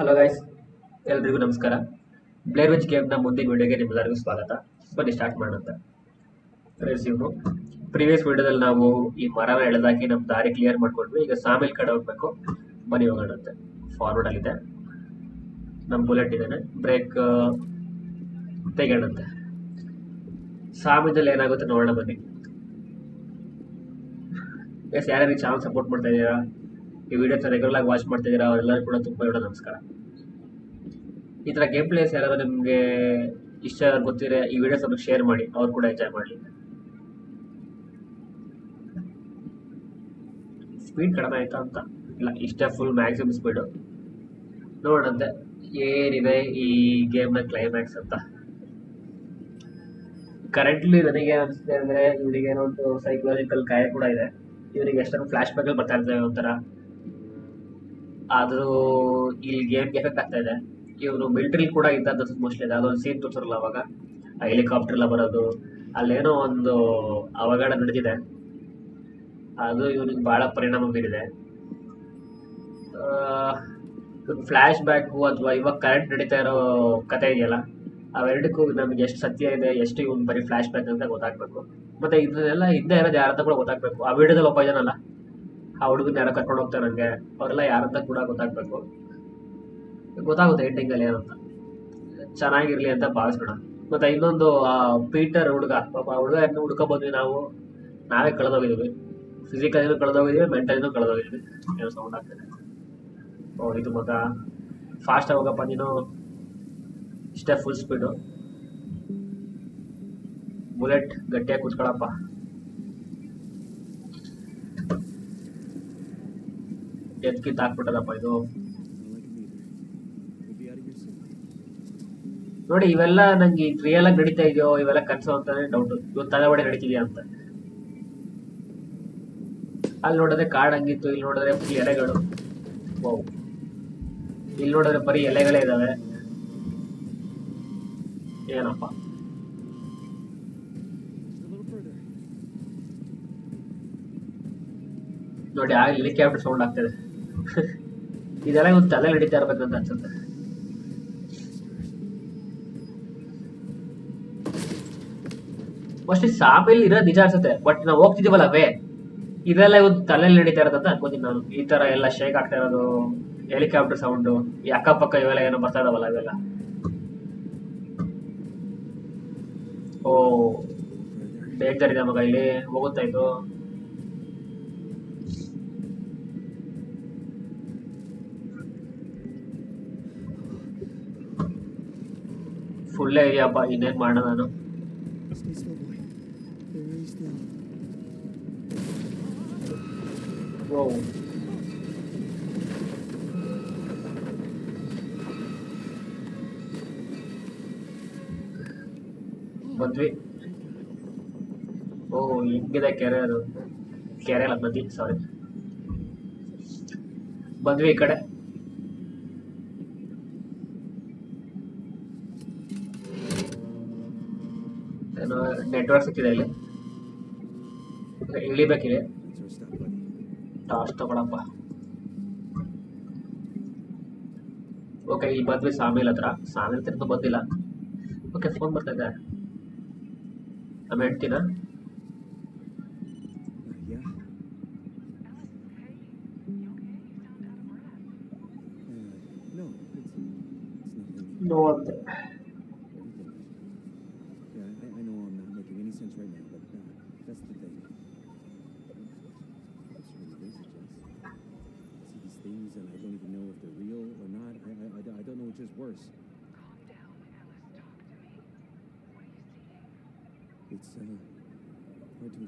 Hello guys ಎಲ್ರಿಗೂ ನಮಸ್ಕಾರ. Blair which ಗೇಮ್ನ ಮುಂದಿನ ವಿಡಿಯೋಗೆ ನಿಮ್ಮೆಲ್ಲರಿಗೂ ಸ್ವಾಗತ. ಬನ್ನಿ ಸ್ಟಾರ್ಟ್ ಮಾಡೋಣ. ರೆಸ್ಯೂಮು ಪ್ರೀವಿಯಸ್ ವಿಡಿಯೋದಲ್ಲಿ ನಾವು ಈ ಮರನ ಎಳೆದಾಕಿ ನಮ್ಮ ದಾರಿ ಕ್ಲಿಯರ್ ಮಾಡ್ಕೊಂಡ್ವಿ. ಈಗ ಸಾಮಿಲ್ ಕಡೆ ಹೋಗ್ಬೇಕು. ಬನ್ನಿ ಹೋಗೋಣಂತೆ ಫಾರ್ವರ್ಡಲ್ಲಿದೆ ನಮ್ಮ ಬುಲೆಟ್ ಇದ್ದಾನೆ ಬ್ರೇಕ್ ತೆಗೋಣಂತೆ ಸಾಮಿದಲ್ಲಿ ಏನಾಗುತ್ತೆ ನೋಡೋಣ ಬನ್ನಿ. ಎಸ್ ಯಾರ್ಯಾರಿಗೆ ಚಾನಲ್ ಸಪೋರ್ಟ್ ಮಾಡ್ತಾ ಇದ್ದೀರಾ ಈ ವಿಡಿಯೋಸ್ ರೆಗ್ಯುಲರ್ ಆಗಿ ವಾಚ್ ಮಾಡ್ತಾ ಇದ್ದೀರಾ ಅವರೆಲ್ಲರೂ ಕೂಡ ತುಂಬ ದೊಡ್ಡ ನಮಸ್ಕಾರ. ಈ ಥರ ಗೇಮ್ ಪ್ಲೇಸ್ ಯಾರಾದರೂ ನಿಮಗೆ ಇಷ್ಟ ಗೊತ್ತಿದ್ರೆ ಈ ವಿಡಿಯೋ ಸ್ವಲ್ಪ ಶೇರ್ ಮಾಡಿ, ಅವ್ರು ಕೂಡ ಎಂಜಾಯ್ ಮಾಡಲಿ. ಸ್ಪೀಡ್ ಕಡಿಮೆ ಆಯ್ತಾ ಅಂತ? ಇಲ್ಲ, ಇಷ್ಟೇ ಫುಲ್ ಮ್ಯಾಕ್ಸಿಮಮ್ ಸ್ಪೀಡು ನೋಡಂತೆ ಏನಿದೆ ಈ ಗೇಮ್ನ ಕ್ಲೈಮ್ಯಾಕ್ಸ್ ಅಂತ. ಕರೆಂಟ್ಲಿ ನನಗೆ ಅನಿಸುತ್ತೆ ಅಂದರೆ ಇವರಿಗೆ ಏನೋ ಒಂದು ಸೈಕಲಾಜಿಕಲ್ ಗಾಯ ಕೂಡ ಇದೆ. ಇವರಿಗೆ ಎಷ್ಟೊಂದು ಫ್ಲಾಶ್ ಬ್ಯಾಕ್ ಬರ್ತಾ ಇರ್ತವೆ ಒಂಥರ. ಆದರೂ ಇಲ್ಲಿ ಗೇಮ್ ಎಫೆಕ್ಟ್ ಆಗ್ತಾ ಇದೆ. ಇವರು ಮಿಲಿಟರಿ ಕೂಡ ಇದ್ದಂತ ಮೋಸ್ಟ್ಲಿ ಇದೆ. ಅದೊಂದು ಸೀನ್ ತೋರಿಸಿರಲ್ಲ ಅವಾಗ? ಹೆಲಿಕಾಪ್ಟರ್ ಎಲ್ಲ ಬರೋದು, ಅಲ್ಲೇನೋ ಒಂದು ಅವಘಡ ನಡೆದಿದೆ. ಅದು ಇವನಿಗೆ ಬಹಳ ಪರಿಣಾಮ ಬೀರಿದೆ. ಫ್ಲ್ಯಾಶ್ ಬ್ಯಾಕು ಅಥವಾ ಇವಾಗ ಕರೆಂಟ್ ನಡೀತಾ ಇರೋ ಕತೆ ಇದೆಯಲ್ಲ, ಅವೆರಡಕ್ಕೂ ನಮ್ಗೆ ಎಷ್ಟು ಸತ್ಯ ಇದೆ, ಎಷ್ಟು ಇವನು ಬರೀ ಫ್ಲ್ಯಾಶ್ ಬ್ಯಾಕ್ ಅಂತ ಗೊತ್ತಾಗಬೇಕು. ಮತ್ತೆ ಇದನ್ನೆಲ್ಲ ಹಿಂದೆ ಇರೋದು ಯಾರಂತ ಕೂಡ ಗೊತ್ತಾಗಬೇಕು. ಆ ವಿಡಿಯೋದಲ್ಲಿ ಒಬ್ಬ ಇದನ್ನಲ್ಲ ಆ ಹುಡುಗನ ಯಾರೋ ಕರ್ಕೊಂಡು ಹೋಗ್ತಾರೆ ನನಗೆ ಅವರೆಲ್ಲ ಯಾರಂತ ಕೂಡ ಗೊತ್ತಾಗಬೇಕು. ಗೊತ್ತಾಗುತ್ತೆ ಎಂಡಿಂಗಲ್ಲಿ ಏನಂತ. ಚೆನ್ನಾಗಿರ್ಲಿ ಅಂತ ಭಾವಿಸೋಣ ಮತ್ತೆ ಇನ್ನೊಂದು, ಆ ಪೀಟರ್ ಹುಡುಗ, ಪಾಪ ಹುಡುಗ ಇನ್ನು ಹುಡ್ಕೊಬೋದ್ವಿ ನಾವು. ನಾವೇ ಕಳೆದೋಗಿದ್ವಿ. ಫಿಸಿಕಲಿನೂ ಕಳೆದೋಗಿದ್ವಿ ಮೆಂಟಲಿನೂ ಕಳೆದೋಗಿದ್ವಿ. ಏನೋ ಸೌಂಡ್ ಆಗ್ತದೆ. ಓ ಇದು ಮಗ ಫಾಸ್ಟ್ ಹೋಗಪ್ಪ ನೀನು. ಇಷ್ಟೇ ಫುಲ್ ಸ್ಪೀಡು ಬುಲೆಟ್ ಗಟ್ಟಿಯಾಗಿ ಕೂತ್ಕೊಳಪ್ಪ ಕಿತ್ ಹಾಕ್ಬಿಟ್ಟದಪ್ಪ ಇದು. ನೋಡಿ, ಇವೆಲ್ಲ ನಂಗೆ ರಿಯಲ್ ಆಗಿ ನಡೀತಾ ಇದೆಯೋ, ಇವೆಲ್ಲ ಕನ್ಸೋ ಅಂತಾನೆ ಡೌಟ್ ಇವತ್ತು ತಲೆಬಡೆ ನಡೀತಿದ್ಯಾ ಅಂತ. ಅಲ್ಲಿ ನೋಡಿದ್ರೆ ಕಾಡ್ ಹಂಗಿತ್ತು, ಇಲ್ಲಿ ನೋಡಿದ್ರೆ ಫುಲ್ ಎಲೆಗಳು. ಇಲ್ಲಿ ನೋಡಿದ್ರೆ ಬರೀ ಎಲೆಗಳೇ ಇದಾವೆ. ಏನಪ್ಪ. ನೋಡಿ ಆ ಹೆಲಿಕಾಪ್ಟರ್ ಸೌಂಡ್ ಆಗ್ತದೆ ಇದೆಲ್ಲ ಇವತ್ತು ತಲೆ ನಡೀತಾ ಇರ್ಬೇಕಂತ ಅನ್ಸುತ್ತೆ. ಮೋಸ್ಟ್ಲಿ ಸಾಪಲ್ಲಿ ಇರೋ ನಿಜ ಅನ್ಸುತ್ತೆ ಬಟ್ ನಾವು ಹೋಗ್ತಿದೀವಲ್ಲ ವೇ. ಇದೆಲ್ಲ ಇವತ್ತು ತಲೆಯಲ್ಲಿ ನಡೀತಾ ಇರೋದಂತ ಅನ್ಕೋತೀನಿ ನಾನು. ಈ ತರ ಎಲ್ಲ ಶೇಕ್ ಆಗ್ತಾ ಇರೋದು ಹೆಲಿಕಾಪ್ಟರ್ ಸೌಂಡು ಈ ಅಕ್ಕಪಕ್ಕ ಇವೆಲ್ಲ ಏನೋ ಬರ್ತಾ ಇದಾವಲ್ಲ ಇವೆಲ್ಲ ಓ ಡೇಂಜರ್ ಇದೆ ಮಗ, ಇಲ್ಲಿ ಹೋಗುತ್ತಾ ಇದು ಫುಲ್ಲೇ ಇದೆಯಪ್ಪ ಇನ್ನೇನ್ ಮಾಡೋಣ ನಾನು. ಓ ಬಂದ್ವಿ ಓ, ಹಿಂಗಿದೆ ಕೆರೆ ಅದು. ಕೆರೆ ಅಲ್ಲ ನದಿ ಸಾರಿ ಬಂದ್ವಿ ಈ ಕಡೆ. ನೆಟ್ವರ್ಕ್ ಸಿಕ್ಕಿದೆ ಇಲ್ಲಿ. ಇಳಿಬೇಕಿದೆ ಟಾರ್ಚ್ ತಗೊಳಪ್ಪ. ಓಕೆ ಈ ಬಂದ್ವಿ ಸಾಮಿಲ್ ಹತ್ರ. ಸಾಮಿಲ್ ಹತ್ರ ಬಂದಿಲ್ಲ. ಓಕೆ ಫೋನ್ ಬರ್ತಾ ಇದೆ ನಮ್ಮ ಹೆಂಡ್ತಿನ? you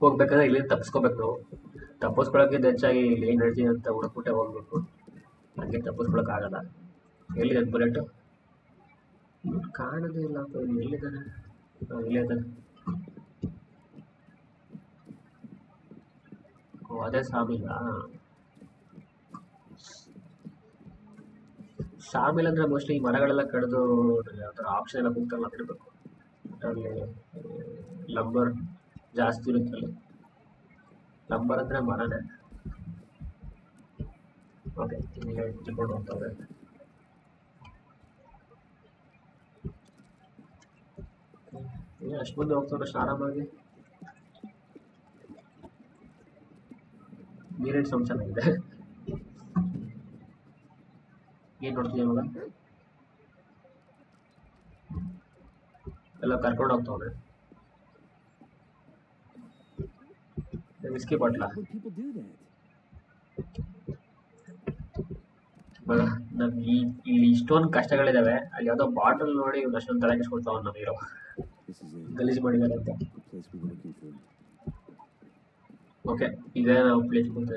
ಹೋಗ್ಬೇಕಾದ್ರೆ ಇಲ್ಲಿ ತಪ್ಪಿಸ್ಕೋಬೇಕು ನಾವು. ತಪ್ಪಿಸ್ಕೊಳಕ್ಕಿಂತ ಹೆಚ್ಚಾಗಿ ಇಲ್ಲಿ ಏನು ನಡ್ತೀವಿ ಅಂತ ಹುಡುಕ್ಬಿಟ್ಟೆ ಹೋಗ್ಬೇಕು. ಹಂಗೆ ತಪ್ಪಿಸ್ಕೊಳಕ್ಕಾಗಲ್ಲ ಎಲ್ಲಿದೆ ಬುಲೆಟ್? ಕಾಣೋದೇ ಇಲ್ಲ ಅಂತ ಎಲ್ಲಿದ್ದಾನೆ ಇಲ್ಲೇ ಇದ್ದಾನೆ ಅದೇ ಸಾಮಿಲ್ಲ ಸಾಮಿಲ್ ಅಂದ್ರೆ ಮೋಸ್ಟ್ಲಿ ಈ ಮರಗಳೆಲ್ಲ ಕಡಿದು ಯಾವ ಥರ ಆಪ್ಷನ್ ಎಲ್ಲ ಕೂತಲ್ಲ ಬಿಡ್ಬೇಕು ಅಲ್ಲಿ ಲಂಬರ್ ಜಾಸ್ತಿ ಇರುತ್ತಲ್ಲ ನಂಬರ್ ಅಂದ್ರೆ ಮರನೇ. ಓಕೆ ತಿಳ್ಕೊಂಡು ಹೋಗ್ತಾರೆ ಅಷ್ಟು ಮಂದಿ ಹೋಗ್ತಾರೆ ಅಷ್ಟು ಆರಾಮಾಗಿ ನೀರಿನ ಸೌಂಡ್ ಚೆನ್ನಾಗಿದೆ. ಏನ್ ನೋಡ್ತೀವಿ ಇವಾಗ? ಎಲ್ಲ ಕರ್ಕೊಂಡು ಹೋಗ್ತಾವ್ರೆ ವಿಸ್ಕಿ ಬಾಟ್ಲ ನಮ್ಗೆ ಈ ಇಲ್ಲಿ ಇಷ್ಟೊಂದು ಕಷ್ಟಗಳಿದಾವೆ. ಅಲ್ಲಿ ಯಾವುದೋ ಬಾಟಲ್ ನೋಡಿ ಇವ್ನು ಅಷ್ಟೊಂದು ತಲೆ ಕೆಡ್ಸ್ಕೊಳ್ತಾವ ನಮ್ಮ ಗಲೀಜ್ ಮಾಡಿದಾರೆ ಗಲೀಜು ಮಾಡಿದ್ದಾರೆ ಅಂತ. ಓಕೆ ಇದೇ ನಾವು ಪ್ಲೇಸ್ ಕುಂತ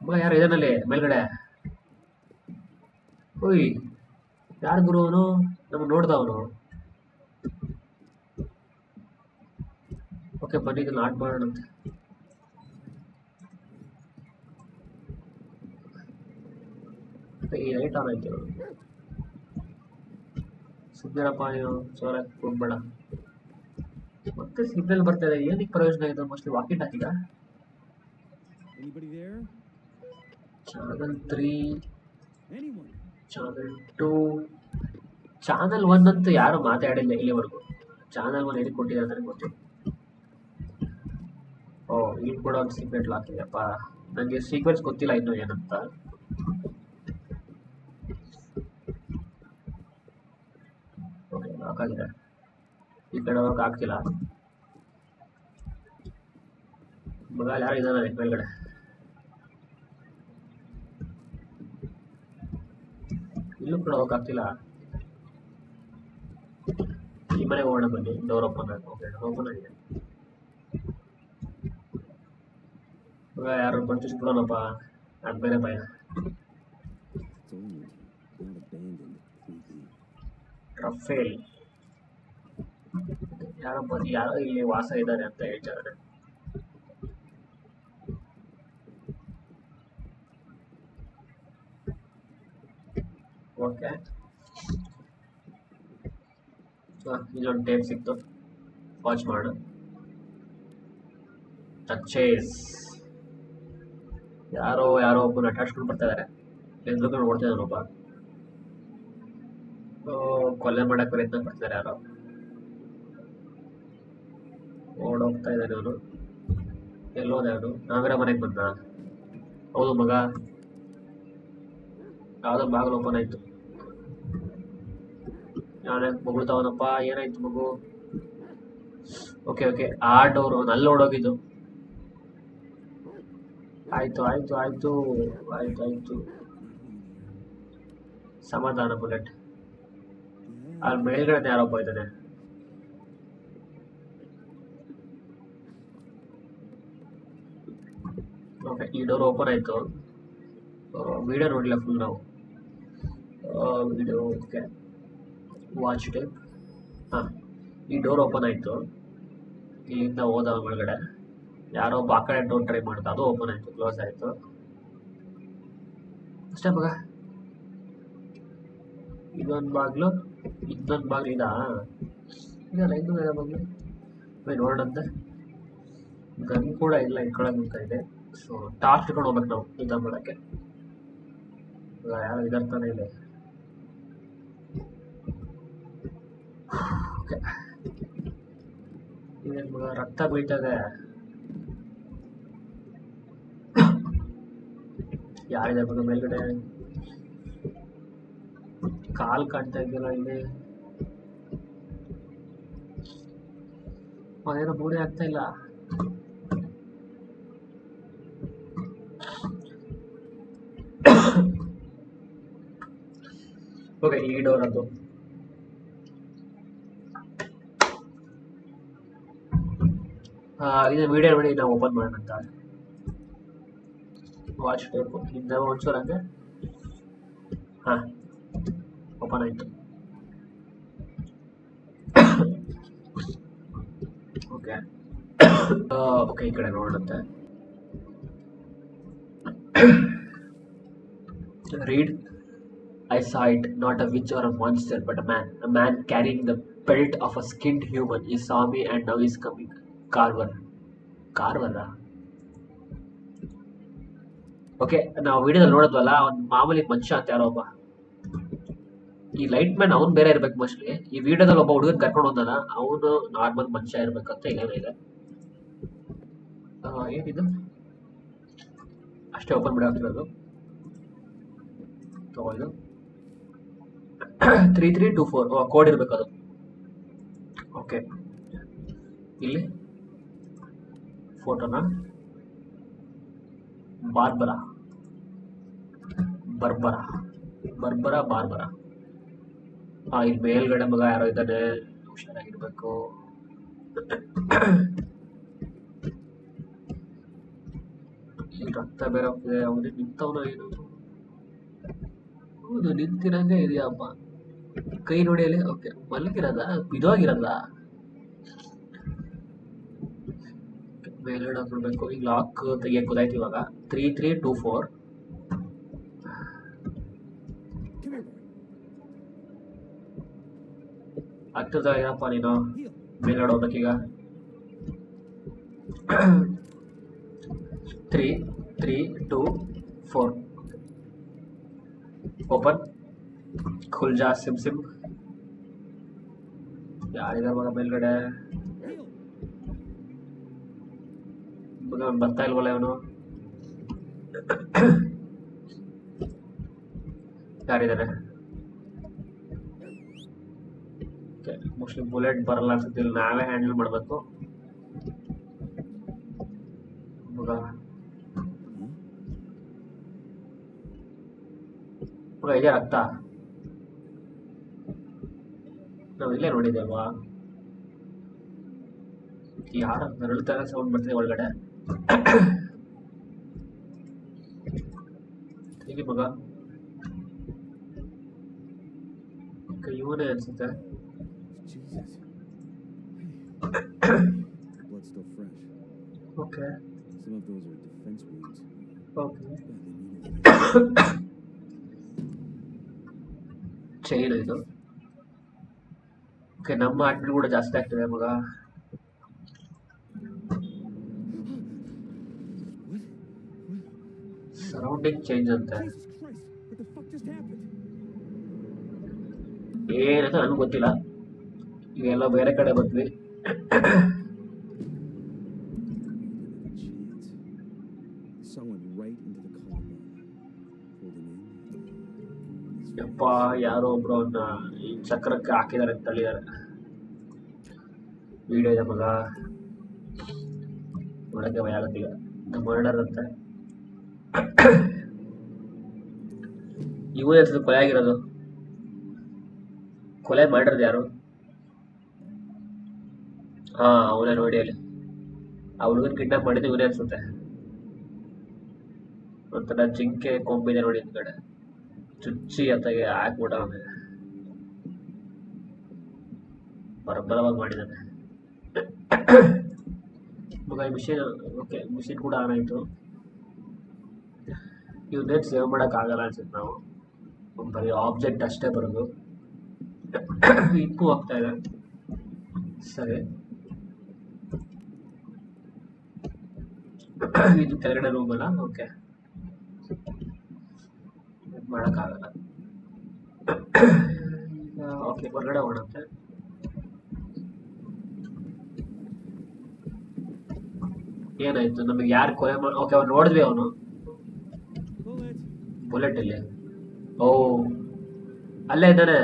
ಅಮ್ಮ ಯಾರು ಇದಾನಲ್ಲಿ ಮೇಲ್ಗಡೆ? ಓಯ್ ಯಾರು ಗುರು ಅವನು ನಮ್ಗೆ ನೋಡ್ದ ಅವನು ಓಕೆ ಬನ್ನಿ ಇದನ್ನ ಆಡ್ ಮಾಡೋಣಂತೆ ಈ ಲೈಟ್ ಆನ್ ಆಯ್ತು. ಸಿಗ್ನಲಪ್ಪ ನೀವು ಸೋರ ಹೋಗ್ಬೇಡ. ಮತ್ತೆ ಸಿಗ್ನಲ್ ಬರ್ತಾ ಇದೆ ಏನಕ್ಕೆ ಪ್ರಯೋಜನ ಇದೆ? ಮೋಸ್ಟ್ಲಿ ವಾಕಿಟ್ ಹಾಕಿದ? Channel three? Channel two channel one ಅಂತೂ ಯಾರು ಮಾತಾಡಿಲ್ಲ ಇಲ್ಲಿವರೆಗೂ. ಚಾನಲ್ ಒನ್ ಹೇಳಿ ಕೊಟ್ಟಿದ್ದಾರೆ ನನಗೆ ಗೊತ್ತಿಲ್ಲ ಓ ಇಲ್ಲಿ ಕೂಡ ಒಂದು ಸೀಕ್ರೆಟ್ ಲಾಕ್ ಇದೆಯಪ್ಪ ನನಗೆ ಸೀಕ್ವೆನ್ಸ್ ಗೊತ್ತಿಲ್ಲ ಇನ್ನು ಏನಂತ. ಓಕೆ ಲಾಕ್ ಆಗಿದೆ. ಈ ಕಡೆ ಹೋಗಕ್ಕೆ ಆಗ್ತಿಲ್ಲ. ಮಗ ಯಾರು ಇದ್ದಾನೆ ಮೇಲ್ಗಡೆ? ಇಲ್ಲೂ ಕೂಡ ಹೋಗಕ್ಕಾಗ್ತಿಲ್ಲ ಈ ಮನೆಗೆ ಹೋಗೋಣ ಬನ್ನಿ. ಡೋರ್ ಓಪನ್ ಓಕೆ ಓಪನ್ ಆಗಿದೆ. ಇವಾಗ ಯಾರು ಬಂದಿಸ್ಬಿಡೋಣಪ್ಪ ಅದು ಬೇರೆ ಭಯ. ರಫೇಲ್ ಯಾರೋ ಬಂದು ಯಾರೋ ಇಲ್ಲಿ ವಾಸ ಇದ್ದಾರೆ ಅಂತ ಹೇಳ್ತಾರೆ ಓಕೆ ಇಲ್ಲೊಂದು ಟೇಪ್ ಸಿಕ್ತು ವಾಚ್ ಮಾಡು ಟಚೇಸ್ ಯಾರೋ ಯಾರೋ ಒಬ್ಬರು ಅಟ್ಯಾಚ್ಕೊಂಡು ಬರ್ತಾ ಇದಾರೆ. ಎದ್ರುಕೊಂಡು ನೋಡ್ತಾ ಇದ್ದಾನೊಬ್ಬ ಓ, ಕೊಲೆ ಮಾಡಕ್ ಪ್ರಯತ್ನ ಪಡ್ತಾರೆ ಯಾರೋ. ಓಡೋಗ್ತಾ ಇದ್ದಾನೆ ಅವನು ಎಲ್ಲೋದ ಅವನು ನಾಗರ ಮನೆಗೆ ಬಂದ. ಹೌದು ಮಗ. ಯಾವುದೋ ಬಾಗಿಲು ಓಪನ್ ಆಯ್ತು. ನಾನೇ ತವನಪ್ಪ ಏನಾಯ್ತು ಮಗು? Okay okay. ಆ ಡೋರು ಅಲ್ಲಿ ಓಡೋಗಿದ್ದು. ಆಯ್ತು, ಆಯಿತು ಆಯಿತು ಆಯಿತು ಆಯಿತು. ಸಮಾಧಾನ ಬುಲೆಟ್. ಅಲ್ಲಿ ಮೇಲ್ಗಡೆ ಯಾರೊಬ್ಬ ಇದ್ದಾನೆ. ಓಕೆ ಈ ಡೋರ್ ಓಪನ್ ಆಯಿತು. ವಿಡಿಯೋ ನೋಡಿಲ್ಲ ಫುಲ್ ನಾವು. ವಿಡಿಯೋ ಓಕೆ ವಾಚ್ ಟೇಪ್ ಹಾಂ, ಈ ಡೋರ್ ಓಪನ್ ಆಯಿತು. ಇಲ್ಲಿಂದ ಹೋದ ಒಳಗಡೆ ಯಾರೋ ಒಬ್ಬ ಆ ಕಡೆ ಡೋರ್ ಟ್ರೈ ಮಾಡ್ತಾ ಅದು ಓಪನ್ ಆಯಿತು ಕ್ಲೋಸ್ ಆಯಿತು. ಅಷ್ಟೇ ಮಗ. ಇದೊಂದು ಬಾಗ್ಲು, ಇನ್ನೊಂದು ಬಾಗ್ಲು ಇದಾ? ಇದಲ್ಲ ಇನ್ನೂ ಇದೆ ಬಾಗ್ಲು? ಬೈ ನೋಡಂತೆ ಗನ್ ಕೂಡ ಇಲ್ಲ ಇಟ್ಕೊಳಕ್ ಅಂತ ಇದೆ. ಸೊ ಟಾರ್ಚ್ ಇಟ್ಕೊಂಡು ಹೋಗ್ಬೇಕು ನಾವು, ಯುದ್ಧ ಮಾಡೋಕ್ಕೆ. ಯಾರು ಇದರ್ತಾನೆ ಇದೆ ಓಕೆ. ಇದೇನು ಮಗ, ರಕ್ತ ಬೀಳ್ತದೆ ಯಾರಿದೆ ಮಗ ಮೇಲ್ಗಡೆ? ಕಾಲ್ ಕಾಣ್ತಾ ಇದೆಯಲ್ಲ ಇಲ್ಲಿ. ಅದೇನೋ ಬೂಡೆ ಆಗ್ತಾ ಇಲ್ಲ. ಓಕೆ ಈ ಡೋರ್ ಅದು. ಇದು ವಿಡಿಯೋ ನೋಡಿ ನಾವು ಓಪನ್ ಮಾಡೋಣ ಅಂತ ವಾಚ್ ಟೈಪ್ ಹಿಂದೆ ಒಂಚೂರು ಹಂಗೆ ಹಾಂ ಓಪನ್ ಆಯಿತು ಓಕೆ ಓಕೆ ಈ ಕಡೆ ನೋಡೋಣಂತೆ read I saw it, not a witch or a monster, but a man. A man carrying the pelt of a skinned human. He saw me and now he's coming. Carver. Carver? Okay ನಾವು ವಿಡಿಯೋದಲ್ಲಿ ನೋಡಿದ್ವಲ್ಲ, ಒಂದು ಮಾಮೂಲಿ ಮನುಷ್ಯ ಅಂತ ಯಾರೋ ಒಬ್ಬ. ಈ light man ಅವ್ನು ಬೇರೆ ಇರ್ಬೇಕು ಮೋಸ್ಟ್ಲಿ ಈ ವಿಡಿಯೋದಲ್ಲಿ ಒಬ್ಬ ಹುಡುಗನ್ ಕರ್ಕೊಂಡು ಹೋದಲ್ಲ ಅವನು ನಾರ್ಮಲ್ ಮನುಷ್ಯ ಇರ್ಬೇಕಂತ ಇಲ್ಲೇನೋ ಇದೆ. ಏನಿದು? ಅಷ್ಟೇ ಓಪನ್ ಬಿಡಾಗ್ತಿರೋದು ತಗೊಂಡು three three two four code ಇರಬೇಕು ಅದು. ಓಕೆ ಇಲ್ಲಿ. ಫೋಟೋನ ಬಾರ್ಬರ ಬರ್ಬರ. ಬರ್ಬರ, ಬಾರ್ಬರ. ಆ ಇಲ್ಲಿ ಮೇಲ್ಗಡೆ ಮಗ ಯಾರೋ ಇದ್ದಾನೆ ಹುಷಾರಾಗಿರ್ಬೇಕು. ಇಲ್ಲಿ ರಕ್ತ ಬೇರೆ ಹೋಗ್ತಿದೆ, ಅವನು ನಿಂತವನ ಏನು. ಹೌದು, ನಿಂತಿರಂಗೆ ಇದೆಯಪ್ಪ ಕೈ ನೋಡಿಯಲ್ಲಿ, ಓಕೆ. ಮಲಗಿರೋದ? ಬಿದೋಗಿರೋದ? ಮೇಲ್ಗಡೆ ನೋಡ್ಬೇಕು ಈಗ ಲಾಕ್ ತೆಗಿಯಕ್ಕೆ ಗೊತ್ತಾಯ್ತು ಇವಾಗ. ತ್ರೀ ತ್ರೀ ಟೂ ಫೋರ್ ಹತ್ತದ ಏನಪ್ಪ ನೀನು? Heel. ಮೇಲ್ಗಡೆ ಹೋಗ್ಬೇಕೀಗ three three two four open ಖುಲ್ಜಾ ಸಿಮ್ ಸಿಮ್ ಯಾರಿದಾರ ಮಗ ಮೇಲ್ಗಡೆ? Heel. ಮಗ ಅವ್ನು ಬರ್ತಾ ಇಲ್ವಲ್ಲ ಇವನು? ಯಾರಿದ್ದಾರೆ ಮೋಸ್ಟ್ಲಿ ಬುಲೆಟ್ ಬರಲ್ಲ ಅನ್ಸುತ್ತೆ ಇಲ್ಲಿ ನಾವೇ ಹ್ಯಾಂಡಲ್ ಮಾಡಬೇಕು. ಇದೆ ರಕ್ತ ನಾವು ಇಲ್ಲೇ ನೋಡಿದ್ದೇವಾ ಅಲ್ವಾ? ಯಾರ ನರಳುತ್ತಾರೆ ಸೌಂಡ್ ಬರ್ತಿದೆ ಒಳಗಡೆ. ಮಗ? ಇವನೇ ಅನ್ಸುತ್ತೆ. Jesus. Blood's still fresh. Okay. Some of those are defense wounds. Okay. Chain ಇದು ಓಕೆ ನಮ್ಮ ಆಟ್ಬಿಲ್ ಕೂಡ ಜಾಸ್ತಿ ಆಗ್ತಿದೆ ಮಗ? ಸರೌಂಡಿಂಗ್ ಚೇಂಜ್ ಅಂತ? ಏನಂತ ನನಗೆ ಗೊತ್ತಿಲ್ಲ ಇವೆಲ್ಲ ಬೇರೆ ಕಡೆ ಬಂದ್ವಿ. ಯಪ್ಪ ಯಾರೋ ಒಬ್ರು ಅವನ್ನ ಈ ಚಕ್ರಕ್ಕೆ ಹಾಕಿದ್ದಾರೆ ಅಂತ ಹೇಳಿದ್ದಾರೆ. ವಿಡಿಯೋ ಇದೆ ಮಗ. ನೋಡಕ್ಕೆ ಭಯ ಆಗುತ್ತೀಗ ಮರ್ಡರ್ ಅಂತ. ಇವನೇ ಕೊಲೆ ಆಗಿರೋದು. ಕೊಲೆ ಮಾಡಿರೋದು ಯಾರು? ಹಾ ಅವನೇ ನೋಡಿ ಅಲ್ಲಿ ಆ ಹುಡುಗನ್ ಕಿಡ್ನಾಪ್ ಮಾಡಿದ್ದು ಇವನೇ ಅನ್ಸುತ್ತೆ. ಒಂಥರ ಜಿಂಕೆ ಕೊಂಬಿದೆ ನೋಡಿ ಹಿಂದ್ಗಡೆ. ಚುಚ್ಚಿ ಅತ್ತಾಗೆ ಹಾಕ್ಬಿಟ್ಟ ಅವನಿಗೆ ಬರಬರವಾಗಿ ಮಾಡಿದ್ದಾನೆ ಮಗ ಮಿಷಿನ್ ಓಕೆ ಮಿಷಿನ್ ಕೂಡ ಆನ್ ಆಯಿತು. ಇವನ್ನೇನು ಸೇವ್ ಮಾಡೋಕ್ಕಾಗಲ್ಲ ಅನ್ಸುತ್ತೆ ನಾವು. ಬರೀ ಆಬ್ಜೆಕ್ಟ್ ಅಷ್ಟೇ ಬರೋದು. ಇಪ್ಪು ಹೋಗ್ತಾ ಇದೆ. ಸರಿ. ಇದು ಕೆಳಗಡೆ ಅಲ್ಲ ಓಕೆ ಮಾಡೋಕ್ಕಾಗಲ್ಲ. ಓಕೆ ಹೊರಗಡೆ ಹೋಗುತ್ತೆ ಏನಾಯ್ತು? ನಮಗೆ ಯಾರು ಕೊಲೆ ಓಕೆ ಅವ್ನು ನೋಡಿದ್ವಿ ಅವನು! ಬುಲೆಟ್ ಇಲ್ಲಿ ಓ, ಅಲ್ಲೇ ಇದ್ದಾನೆ.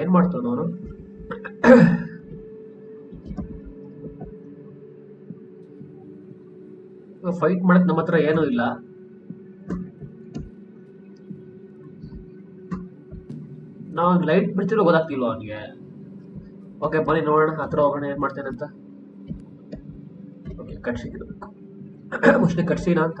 ಏನ್ ಮಾಡ್ತಾನ ಅವನು? ಫೈಟ್ ಮಾಡಕ್ ನಮ್ಮ ಹತ್ರ ಏನೂ ಇಲ್ಲ. ನಾವು ಲೈಟ್ ಬಿಡ್ತಿರೋ ಗೊತ್ತಾಗ್ತಿಲ್ವ ಅವನಿಗೆ? ಓಕೆ ಬನ್ನಿ ನೋಡೋಣ ಹತ್ರ ಹೋಗೋಣ, ಏನು ಮಾಡ್ತೇನೆ ಅಂತ. ಓಕೆ ಕಟ್ಸಿಗಿರ್ಬೇಕು ಮೋಸ್ಟ್ಲಿ ಕಟ್ಸಿನ ಅಂತ.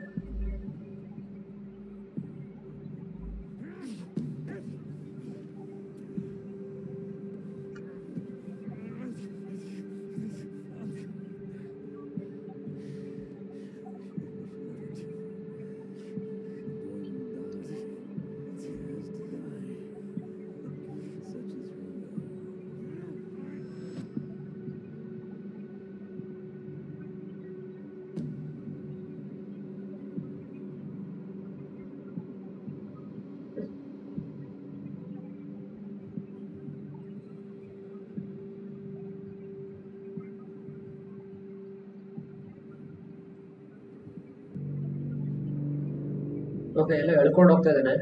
ಓಕೆ ಎಲ್ಲ ಎಳ್ಕೊಂಡು ಹೋಗ್ತಾ ಇದ್ದಾನೆ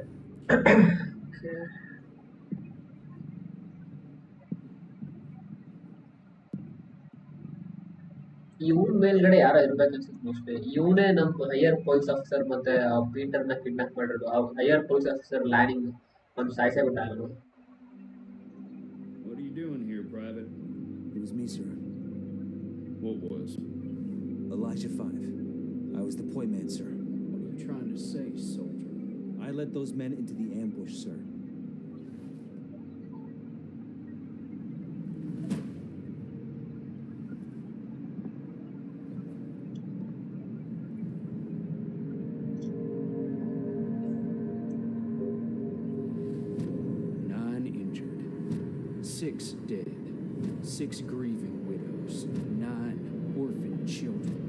ಇವನ್ ಮೇಲ್ಗಡೆ ಯಾರೋ ಇರ್ಬೇಕು ಅನ್ಸುತ್ತೆ ಮೋಸ್ಟ್ಲಿ ಇವನೇ ನಮ್ಮ ಹೈಯರ್ ಪೊಲೀಸ್ ಆಫೀಸರ್ ಮತ್ತೆ ಆ ಪೀಟರ್ನ ಕಿಡ್ನಾಪ್ ಮಾಡಿರೋದು ಆ ಹೈಯರ್ ಪೊಲೀಸ್ ಆಫೀಸರ್ ಲ್ಯಾನಿಂಗ್ ಒಂದು ಸಾಯಿಸೇ ಬಿಟ್ಟ ಅವನು What are you doing here, Private? It was me, sir. What was? Elijah 5. I was the point man, sir. What are you trying to say, soldier? I led those men into the ambush, sir. Nine injured, six dead, six grieving widows, nine orphan children,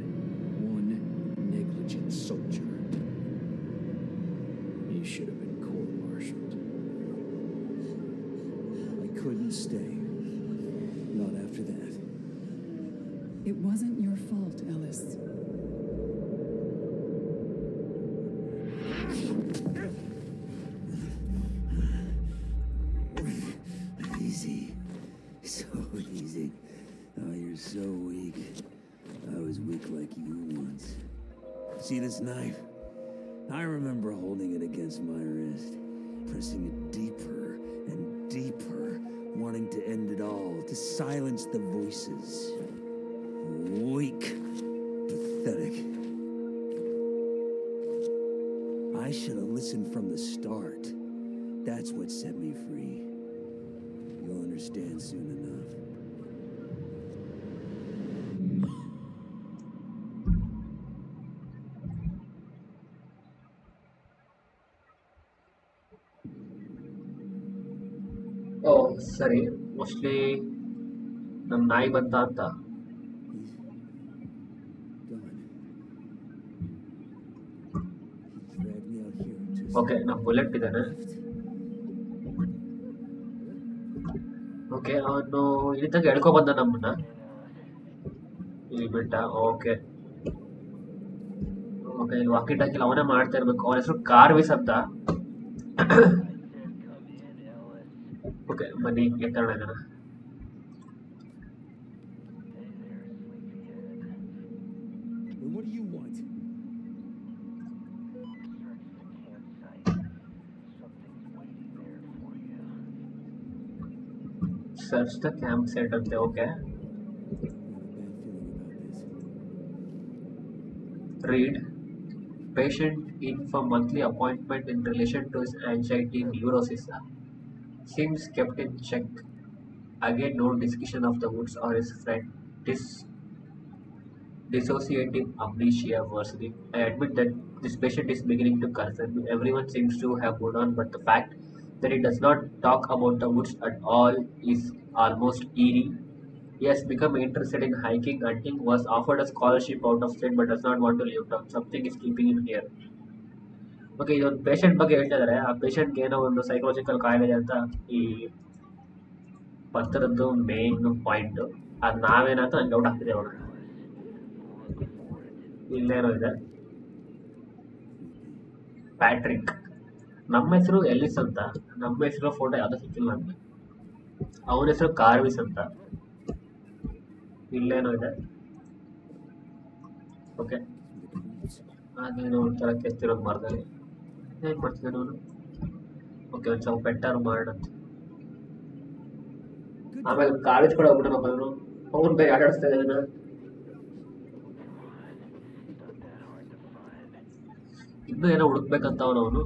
one negligent soldier. You should have been court-martialed. Couldn't stay. Not after that. It wasn't your fault, Ellis. Easy. So easy. Oh, you're so weak. I was weak like you once. See this knife? I remember holding it against my wrist, pressing it deeper and deeper, wanting to end it all, to silence the voices. Weak. Pathetic. I should have listened from the start. That's what set me free. You'll understand soon enough. ಓ, ಸರಿ. Mostly ನಮ್ಮ ನಾಯಿ ಬಂತ ಅಂತ. Okay ನಮ್ಮ bullet ಇದ್ದಾನೆ okay ಅವನು ಇಲ್ಲಿ ಎಳ್ಕೊ ಬಂದ ನಮ್ಮನ್ನ. ಇಲ್ಲಿ ಬಿಟ್ಟ ಓಕೆ ಓಕೆ ಇಲ್ಲಿ ವಾಕಿ ಟಾಕಿಲ್ ಅವನೇ ಮಾಡ್ತಾ ಇರ್ಬೇಕು. ಅವನ ಹೆಸರು ಕಾರ್ವಿಸ್ ಅಂತ. Okay I have a bad feeling about this. read. Patient in for monthly appointment in relation to his anxiety neurosis seems kept in check again no discussion of the woods or his friend this dissociative amnesia worsening i admit that this patient is beginning to concern me everyone seems to have moved on but the fact that he does not talk about the woods at all is almost eerie he has become interested in hiking, hunting, was offered a scholarship out of state but does not want to leave town. Something is keeping him here. Okay ಇದೊಂದು patient ಬಗ್ಗೆ ಹೇಳ್ತಾ ಇದ್ದಾರೆ ಆ ಪೇಷಂಟ್ಗೆ ಏನೋ ಒಂದು psychological ಕಾಯಿಲೆ ಅಂತ ಈ ಪತ್ರದ್ದು ಮೇನ್ ಪಾಯಿಂಟ್ ಅದು ನಾವೇನಂತ ನಂಗೆ ಡೌಟ್ ಆಗ್ತಿದೆ ಅವಳು ಇಲ್ಲೇನೋ ಇದೆ. ಪ್ಯಾಟ್ರಿಕ್ ನಮ್ಮ ಹೆಸರು ಎಲ್ಲಿಸ್ ಅಂತ. ನಮ್ಮ ಹೆಸರು ಫೋಟೋ ಯಾವುದೂ ಸಿಕ್ಕಿಲ್ಲ ನಮಗೆ. ಅವನ ಹೆಸರು ಕಾರ್ವಿಸ್ ಅಂತ. ಇಲ್ಲೇನೋ ಇದೆ. ಓಕೆ ಅದೇನೋ ಒಂಥರ ಕೆತ್ತಿರೋದು ಮರದಲ್ಲಿ ಏನು ಮಾಡ್ತಿದ್ದಾನೆ ಅವನು ಓಕೆ ಒಂದು ಸ್ವಲ್ಪ ಮಾಡಂತ ಮಾಡೋಣ ಆಮೇಲೆ ಕಾಲೇಜ್ ಕೂಡ ಹೋಗ್ಬಿಟ್ಟು ಅವನು ಅವನು ಬೇರೆ ಆಟಾಡಿಸ್ತಾ ಇದ್ದಾನೆ ಇನ್ನೂ ಏನೋ ಹುಡುಕ್ಬೇಕಂತ ಅವನು ಅವನು.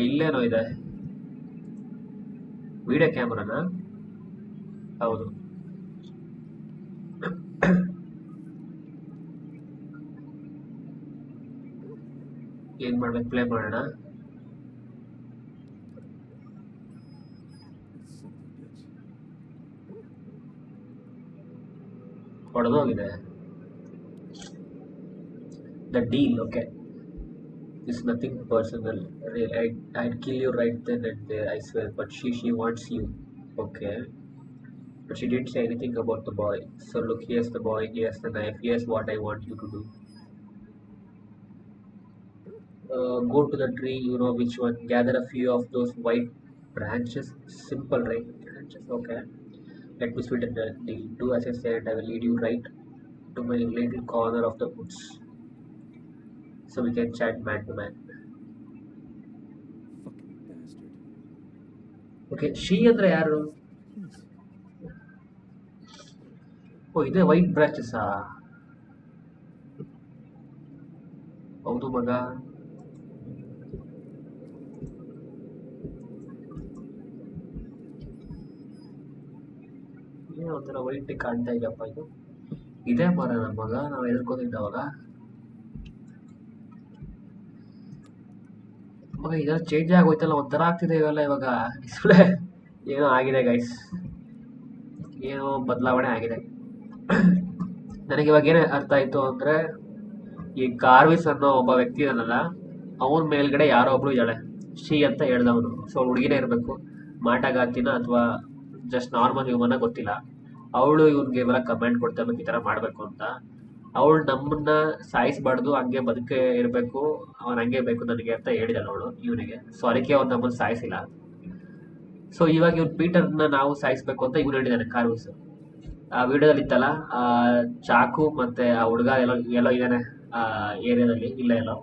ಇಲ್ಲೇನೋ ಇದೆ. ವಿಡಿಯೋ ಕ್ಯಾಮ್ರಾನ ಹೌದು. ಏನ್ ಮಾಡ್ಬೇಕು? ಪ್ಲೇ ಮಾಡೋಣ. ಹೊಡೆದೋಗಿದೆ the deal okay is nothing personal I kill you right then and I swear but she she wants you okay But she didn't say anything about the boy. So look, here's the boy, here's the knife, here's what I want you to do. Uh, go to the tree, you know which one. Gather a few of those white branches. Simple, right? Branches, okay. Let me sweeten the deal. Do as I said, I will lead you right to my little corner of the woods. So we can chat man to man. Fucking bastard. Okay she ಅಂದರೆ ಯಾರು ಓ ಇದೆ white ಬ್ರ್ಯಾಚಸ್ಸಾ ಹೌದು ಮಗ ಏನೋ ಒಂಥರ white ಕಾಣ್ತಾ ಇದೆಯಪ್ಪ ಇದು ಇದೇ ಮರ ನಮ್ಮ ಮಗ ನಾವು ಎದುರ್ಕೊಂಡಿದ್ದವಾಗ ಮಗ ಇದೆಲ್ಲ ಚೇಂಜ್ ಆಗೋಯ್ತಲ್ಲ ಒಂಥರ ಆಗ್ತಿದೆ ಇವೆಲ್ಲ ಇವಾಗ ಡಿಸ್ಪ್ಲೇ ಏನೋ ಆಗಿದೆ ಗೈಸ್ ಏನೋ ಬದಲಾವಣೆ ಆಗಿದೆ ನನಗೆ ಇವಾಗ ಏನೇ ಅರ್ಥ ಆಯ್ತು ಅಂದ್ರೆ, ಈ ಕಾರ್ವಿಸ್ ಅನ್ನೋ ಒಬ್ಬ ವ್ಯಕ್ತಿ ಇದಾನಲ್ಲ ಅವನ ಮೇಲ್ಗಡೆ ಯಾರೋ ಒಬ್ರು ಇದ್ದಾಳೆ. ಶ್ರೀ ಅಂತ ಹೇಳ್ದವನು. ಸೊ ಹುಡುಗಿನೇ ಇರಬೇಕು. ಮಾಟಗಾತಿನ ಅಥವಾ ಜಸ್ಟ್ ನಾರ್ಮಲ್ ಹ್ಯೂಮನ್ ಗೊತ್ತಿಲ್ಲ. ಅವಳು ಇವ್ನಿಗೆ ಇವೆಲ್ಲ ಕಮೆಂಟ್ ಕೊಡ್ತಾ ಈ ಥರ ಮಾಡಬೇಕು ಅಂತ. ಅವಳು ನಮ್ಮನ್ನ ಸಾಯಿಸ್ಬಾರ್ದು, ಹಂಗೆ ಬದುಕೆ ಇರಬೇಕು, ಅವನ್ ಹಂಗೆ ಬೇಕು ನನಗೆ ಅಂತ ಹೇಳಿದಳು ಅವಳು ಇವನಿಗೆ. ಸೊ ಅದಕ್ಕೆ ಅವ್ನು ನಮ್ಮನ್ನು ಸಾಯಿಸಿಲ್ಲ. ಸೊ ಇವಾಗ ಇವ್ನು ಪೀಟರ್ನ ನಾವು ಸಾಯಿಸ್ಬೇಕು ಅಂತ ಇವನು ಹೇಳಿದ್ದಾನೆ ಕಾರ್ವಿಸ್ ಆ ವಿಡಿಯೋದಲ್ಲಿ ಇತ್ತಲ್ಲ ಆ ಚಾಕು ಮತ್ತೆ ಆ ಹುಡುಗ ಎಲ್ಲೋ ಎಲ್ಲೋ ಇದ್ದಾನೆ, ಆ ಏರಿಯಾದಲ್ಲಿ, ಇಲ್ಲ ಎಲ್ಲೋ.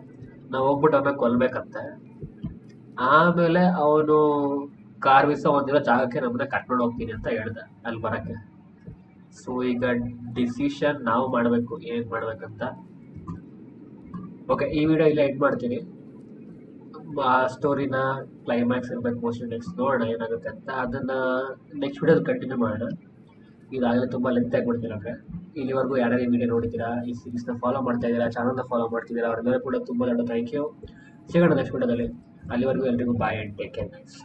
ನಾವು ಹೋಗ್ಬಿಟ್ಟು ಅವನ್ನ ಕೊಲ್ಬೇಕಂತೆ. ಆಮೇಲೆ ಅವನು ಕಾರ್ ಮಿಸ್ ಒಂದಿರೋ ಜಾಗಕ್ಕೆ ನಮ್ಮನ್ನ ಕಟ್ಕೊಂಡು ಹೋಗ್ತೀನಿ ಅಂತ ಹೇಳ್ದ ಅಲ್ಲಿ ಬರಕ್ಕೆ. ಸೊ ಈಗ ಡಿಸಿಷನ್ ನಾವು ಮಾಡಬೇಕು, ಏನ್ ಮಾಡ್ಬೇಕಂತ. ಓಕೆ ಈ ವಿಡಿಯೋ ಇಲ್ಲ ಎಂಡ್ ಮಾಡ್ತೀನಿ. ಆ ಸ್ಟೋರಿನ ಕ್ಲೈಮ್ಯಾಕ್ಸ್ ಇರ್ಬೇಕು ಮೋಸ್ಟ್ಲಿ ನೆಕ್ಸ್ಟ್ ನೋಡೋಣ ಏನಾಗುತ್ತೆ ಅಂತ. ಅದನ್ನ ನೆಕ್ಸ್ಟ್ ವಿಡಿಯೋದಲ್ಲಿ ಕಂಟಿನ್ಯೂ ಮಾಡೋಣ. ಇದಾಗಲೇ ತುಂಬ ಲೆಂತ್ ಆಗಿಬಿಡ್ತೀರ ಇಲ್ಲಿವರೆಗೂ ಯಾರ್ಯಾರು ಈ ವಿಡಿಯೋ ನೋಡಿದ್ದೀರಾ, ಈ ಸೀರೀಸ್ನ ಫಾಲೋ ಮಾಡ್ತಾ ಇದ್ದೀರಾ ಚಾನಲ್ನ ಫಾಲೋ ಮಾಡ್ತಿದ್ದೀರಾ ಅವ್ರಿಗೆಲ್ಲ ಕೂಡ ತುಂಬ ದೊಡ್ಡ ಥ್ಯಾಂಕ್ ಯು ಸಿಗೋಣ ನೆಕ್ಸ್ಟ್ ವಿಡಿಯೋದಲ್ಲಿ ಅಲ್ಲಿವರೆಗೂ ಎಲ್ರಿಗೂ bye and take care guys